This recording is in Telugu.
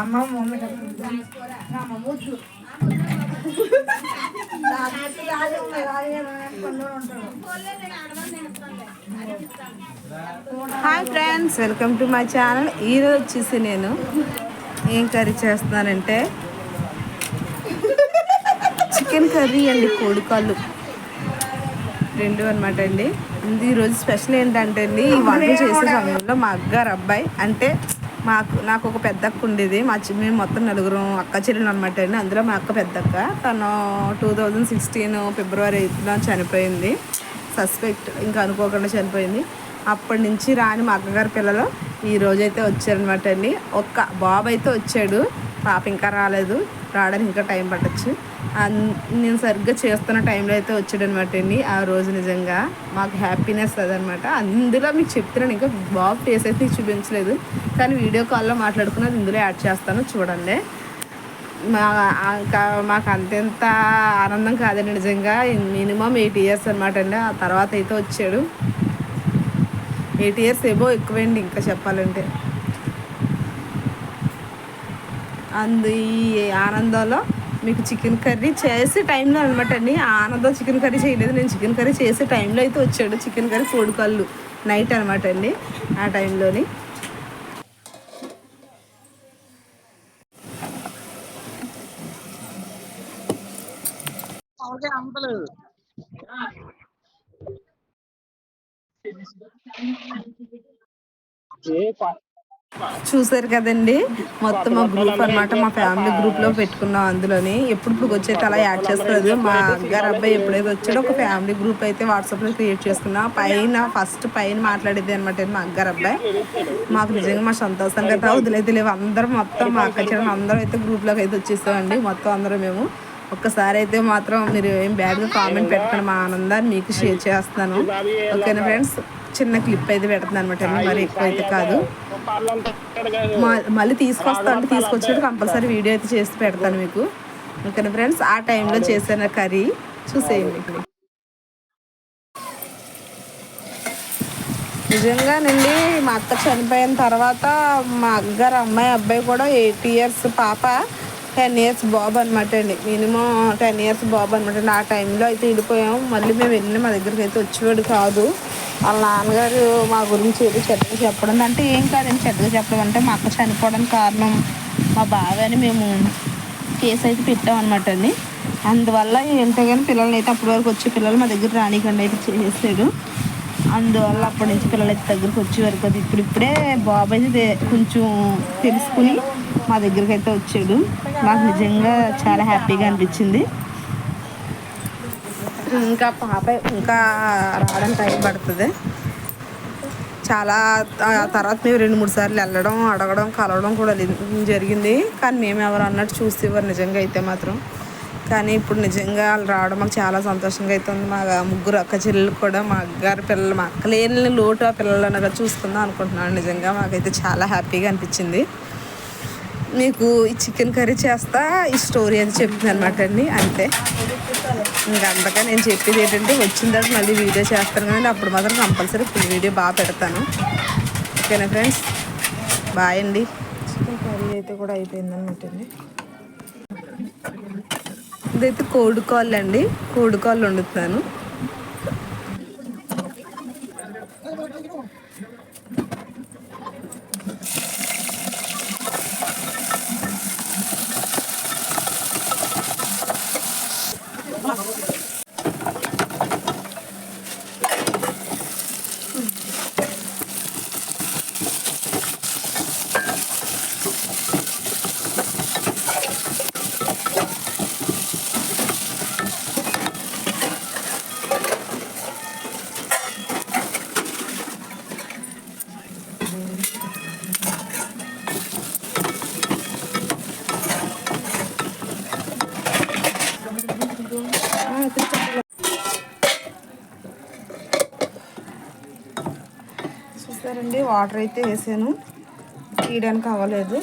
అమ్మ మమ్మీ అమ్మ hi friends welcome to my channel. ఈరోజు వచ్చేసి నేను ఏం కర్రీ చేస్తున్నానంటే చికెన్ కర్రీ అండి కోడికాళ్ళు రెండు అనమాట అండి. ఈరోజు స్పెషల్ ఏంటంటే అండి ఈ వంట చేసే సమయంలో మా అగ్గారు అబ్బాయి అంటే మాకు నాకు ఒక పెద్ద అక్క ఉండేది. మా మేము మొత్తం నలుగురం అక్క చెల్లెలు అనమాట అండి. అందులో మా అక్క పెద్ద అక్క. తను టూ థౌజండ్ సిక్స్టీన్ ఫిబ్రవరి ఎయిత్లో చనిపోయింది. సస్పెక్ట్ ఇంకా అనుకోకుండా చనిపోయింది. అప్పటి నుంచి రాని మా అక్కగారి పిల్లలు ఈ రోజైతే వచ్చారనమాట అండి. ఒక్క బాబు అయితే వచ్చాడు. పాప ఇంకా రాలేదు. రావడానికి ఇంకా టైం పట్టచ్చు. నేను సరిగ్గా చేస్తున్న టైంలో అయితే వచ్చాడనమాట అండి. ఆ రోజు నిజంగా మాకు హ్యాపీనెస్ అదనమాట. అందులో మీకు చెప్తున్నాను ఇంకా బాబు ఫేస్ అయితే మీకు చూపించలేదు. కానీ వీడియో కాల్లో మాట్లాడుకున్నది ఇందులో యాడ్ చేస్తాను చూడండి. మా మాకు అంతెంత ఆనందం కాదండి నిజంగా. మినిమం ఎయిట్ ఇయర్స్ అనమాట అండి. ఆ తర్వాత అయితే వచ్చాడు. ఎయిట్ ఇయర్స్ ఏబో ఎక్కువండి ఇంకా చెప్పాలంటే. అందు ఈ ఆనందంలో మీకు చికెన్ కర్రీ చేసే టైంలో అనమాట అండి. ఆనంద ఆనందం చికెన్ కర్రీ చేయలేదు. నేను చికెన్ కర్రీ చేసే టైంలో అయితే వచ్చాడు చికెన్ కర్రీ కోడికళ్ళు నైట్ అనమాట అండి ఆ టైంలోని. చూసారు కదండి? మొత్తం మా గ్రూప్ అన్నమాట. మా ఫ్యామిలీ గ్రూప్లో పెట్టుకున్నాం అందులోని. ఎప్పుడు ఇప్పుడు వచ్చైతే అలా యాడ్ చేసుకోలేదు మా అగ్గారు అబ్బాయి ఎప్పుడైతే వచ్చాడో ఒక ఫ్యామిలీ గ్రూప్ అయితే వాట్సాప్లో క్రియేట్ చేసుకున్నాం. పైన ఫస్ట్ పైన మాట్లాడేది అనమాట మా అగ్గారు అబ్బాయి. మాకు నిజంగా మా సంతోషంగా కదా వదిలేదు లేవు. అందరం మొత్తం మా అక్క చెల్లెలు అందరం అయితే గ్రూప్లోకి అయితే వచ్చేసామండి. మొత్తం అందరం మేము. ఒక్కసారి అయితే మాత్రం మీరు ఏం బ్యాడ్గా కామెంట్ పెట్టకండి. మా ఆనందాన్ని మీకు షేర్ చేస్తాను ఓకేనా ఫ్రెండ్స్ చిన్న క్లిప్ అయితే పెడుతుంది అనమాట మరి ఎక్కువ అయితే కాదు మళ్ళీ తీసుకొస్తా అంటే తీసుకొచ్చినట్టు కంపల్సరీ వీడియో అయితే చేసి పెడతాను మీకు. ఓకేనా ఫ్రెండ్స్? ఆ టైంలో చేసిన కర్రీ చూసేయండి నిజంగానండి మా అక్క చనిపోయిన తర్వాత మా అగ్గర అమ్మాయి అబ్బాయి కూడా ఎయిట్ ఇయర్స్ పాప టెన్ ఇయర్స్ బాబు అనమాట అండి. మినిమం టెన్ ఇయర్స్ బాబు అనమాట అండి. ఆ టైంలో అయితే వెళ్ళిపోయాం మళ్ళీ మేము వెళ్ళిన మా దగ్గరికి అయితే వచ్చేవాడు కాదు. వాళ్ళ నాన్నగారు మా గురించి ఏదో చెడ్డగా చెప్పడం అంటే ఏం కాదండి చెడ్డగా చెప్పడం అంటే మా అక్క చనిపోవడానికి కారణం మా బావని మేము కేసు అయితే పెట్టాం అనమాట అండి. అందువల్ల ఏంటో కానీ పిల్లల్ని అయితే అప్పటి వరకు వచ్చే పిల్లలు మా దగ్గర రానికండి అయితే చేసాడు అందువల్ల అప్పటి నుంచి పిల్లలు అయితే దగ్గరికి వరకు అది ఇప్పుడు ఇప్పుడే బాబు అయితే కొంచెం తెలుసుకుని మా దగ్గరికి అయితే వచ్చాడు. నాకు నిజంగా చాలా హ్యాపీగా అనిపించింది. ఇంకా పాప ఇంకా రావడం టైం పడుతుంది. చాలా తర్వాత మేము రెండు మూడు సార్లు వెళ్ళడం అడగడం కలవడం కూడా జరిగింది. కానీ మేము ఎవరు అన్నట్టు చూసేవారు నిజంగా అయితే మాత్రం. కానీ ఇప్పుడు నిజంగా వాళ్ళు రావడం మాకు చాలా సంతోషంగా అయితే ఉంది మా ముగ్గురు అక్క చెల్లెలు కూడా మా అక్కగారి పిల్లలు మా అక్క లేని లోటు ఆ పిల్లలు అనగా చూసుకుందాం అనుకుంటున్నాను నిజంగా మాకైతే చాలా హ్యాపీగా అనిపించింది. మీకు ఈ చికెన్ కర్రీ చేస్తా ఈ స్టోరీ అని చెప్తుంది అనమాట అండి అంతే. ఇంకా అంతగా నేను చెప్పేది ఏంటంటే వచ్చిన తర్వాత మళ్ళీ వీడియో చేస్తాను కానీ అప్పుడు మాత్రం కంపల్సరీ ఫుల్ వీడియో బాగా పెడతాను. ఓకేనా ఫ్రెండ్స్? బాయ్ అండి. చికెన్ కర్రీ అయితే కూడా అయిపోయింది అనమాట అండి. ఇదైతే కోడి కాళ్ళు అండి కోడి కాళ్ళు వండుతున్నాను ఆ, తెచ్చాను. చూసారండి వాటర్ అయితే వేసాను. తీయడానికి అవ్వలేదు.